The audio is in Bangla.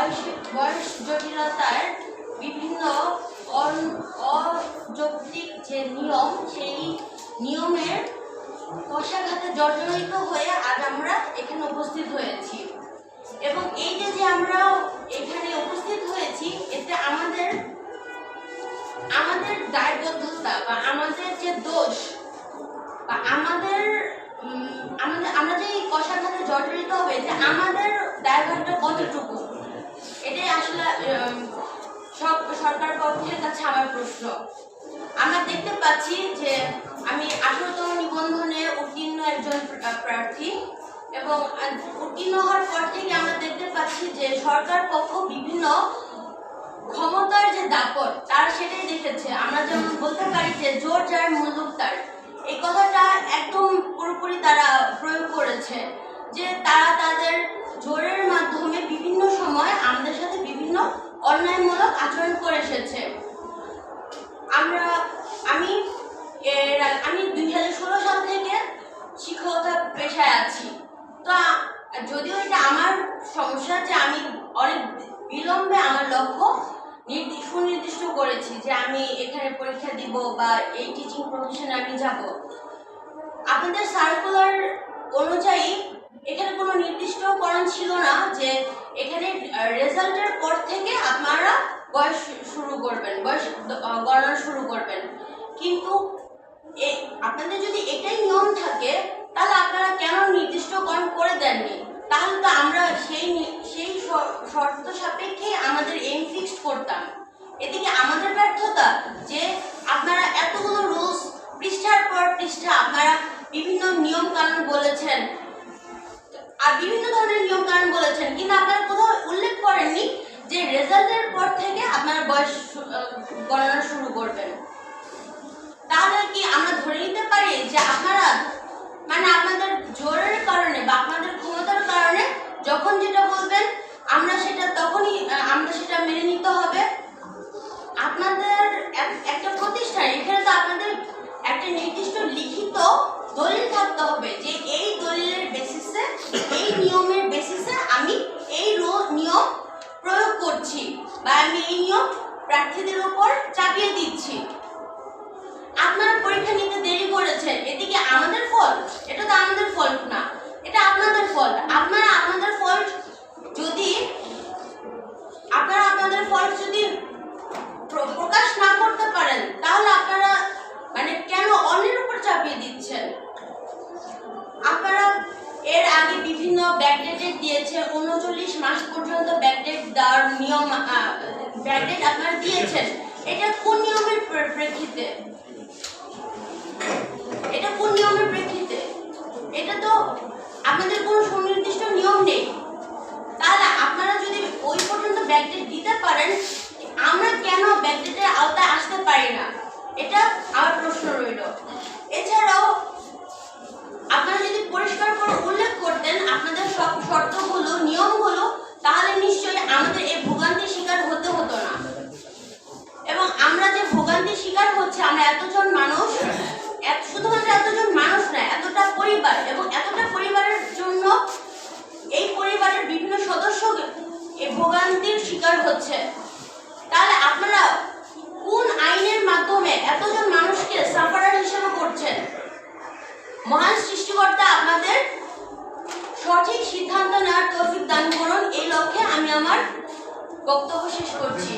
বয়স বয়স জটিলতার বিভিন্ন অযৌক্তিক যে নিয়ম, সেই নিয়মের কষাঘাতে জর্জরিত হয়ে আজ আমরা এখানে উপস্থিত হয়েছি। এবং এই যে যে আমরা এখানে উপস্থিত হয়েছি, এতে আমাদের আমাদের দায়বদ্ধতা বা আমাদের যে দোষ বা আমাদের আমাদের, আমরা যে কষাঘাতে জর্জরিত হবে, যে আমাদের দায়ভারটা কতটুকু? এটাই আসলে সব সরকার পক্ষের কাছে আমার প্রশ্ন। আমরা দেখতে পাচ্ছি যে আমি আঠারোতম নিবন্ধনে উত্তীর্ণ একজন প্রার্থী এবং উত্তীর্ণ হওয়ার পর থেকে আমরা দেখতে পাচ্ছি যে সরকার পক্ষ বিভিন্ন ক্ষমতার যে দাপট, তার সেটাই দেখেছে। আমরা যেমন বলতে পারি যে জোর যার মুল্লুক তার। এই কথাটা একদম পুরোপুরি তারা প্রয়োগ করেছে যে তারা তাদের জোরের মাধ্যমে বিভিন্ন সময় আমাদের সাথে বিভিন্ন অন্যায়মূলক আচরণ করে এসেছে। আমরা, আমি এর আমি দুই হাজার ষোলো সাল থেকে শিক্ষকতা পেশায় আছি। তো, যদিও এটা আমার সমস্যা যে আমি অনেক বিলম্বে আমার লক্ষ্য নির্দি- সুনির্দিষ্ট করেছি যে আমি এখানে পরীক্ষা দিব বা এই টিচিং প্রফেশনে আমি যাব। আপনাদের সার্কুলার অনুযায়ী এখানে কোনো নির্দিষ্টকরণ ছিল না যে এখানে রেজাল্টের পর থেকে আপনারা বয়স শুরু করবেন, বয়স গণনা শুরু করবেন। কিন্তু আপনাদের যদি এটাই নিয়ম থাকে, তাহলে আপনারা কেন নির্দিষ্টকরণ করে দেননি? তাহলে তো আমরা সেই সেই শর্ত সাপেক্ষে আমাদের এম ফিক্সড করতাম। এদিকে আমাদের ব্যর্থতা যে আপনারা এতগুলো রুলস পৃষ্ঠার পর পৃষ্ঠা, আপনারা বিভিন্ন নিয়ম কানুন বলেছেন বিভিন্ন ধরনের নিয়ম কানুন বলেছেন। কিন্তু আপনারা কোথাও উল্লেখ করেননি যে রেজাল্টের পর থেকে আপনারা বয়স গণনা শুরু করবেন। তাহলে কি আমরা ধরে নিতে পারি যে আপনারা মানে আপনাদের জোরের কারণে বা আপনাদের ক্ষমতার কারণে যখন যেটা বলবেন, আমরা সেটা তখনই আমরা সেটা মেনে নিতে হবে। আপনাদের একটা প্রতিষ্ঠান, এখানে তো আপনাদের একটা নির্দিষ্ট লিখিত দলিল থাকতে হবে যে বা আমি এই নিয়ম প্রার্থীদের উপর চাপিয়ে দিচ্ছি। আপনারা পরীক্ষা নিতে দেরি করেছেন, এদিকে আমাদের ফল এটা তো আমাদের ফল্ট না, এটা আপনাদের ফল্ট আপনারা আপনাদের ফল্ট যদি, আপনারা আপনাদের ফল্ট যদি প্র- প্রকাশ না করতে পারেন, তাহলে আপনারা মানে কেন অন্যের উপর চাপিয়ে দিচ্ছেন? আপনারা এর আগে বিভিন্ন ব্যাকডেটেড দিয়েছে, উনচল্লিশ মাস পর্যন্ত ব্যাকডেট দেওয়ার ব্যাকডেট আপনারা দিয়েছেন, এটা কোন নিয়মের প্রেক্ষিতে? এটা কোন নিয়মের প্রেক্ষিতে? এটা তো আপনাদের কোনো সুনির্দিষ্ট নিয়ম নেই। তাহলে আপনারা যদি ওই পর্যন্ত ব্যাকডেট দিতে পারেন, আমরা কেন ব্যাকডেটের আওতায় আসতে পারি না? এটা আমার প্রশ্ন রইল। এছাড়াও আপনারা যদি পরিষ্কার করে উল্লেখ করতেন আপনাদের সব শর্তগুলো নিয়মগুলো তাহলে নিশ্চয়ই আমাদের এই ভোগান্তির শিকার হতে হতো না এবং আমরা যে ভোগান্তির শিকার হচ্ছে আমরা এতজন মানুষ এত- শুধুমাত্র এতজন মানুষ না এতটা পরিবার এবং এতটা পরিবারের জন্য এই পরিবারের বিভিন্ন সদস্য এই ভোগান্তির শিকার হচ্ছে তাহলে আপনারা কোন আইনের মাধ্যমে এতজন মানুষকে সাফারার হিসেবে করছেন মহান সৃষ্টিকর্তা আপনাদের সিদ্ধান্ত নেওয়ার তৌফিক দান করুন। এই লক্ষ্যে আমি আমার বক্তব্য শেষ করছি।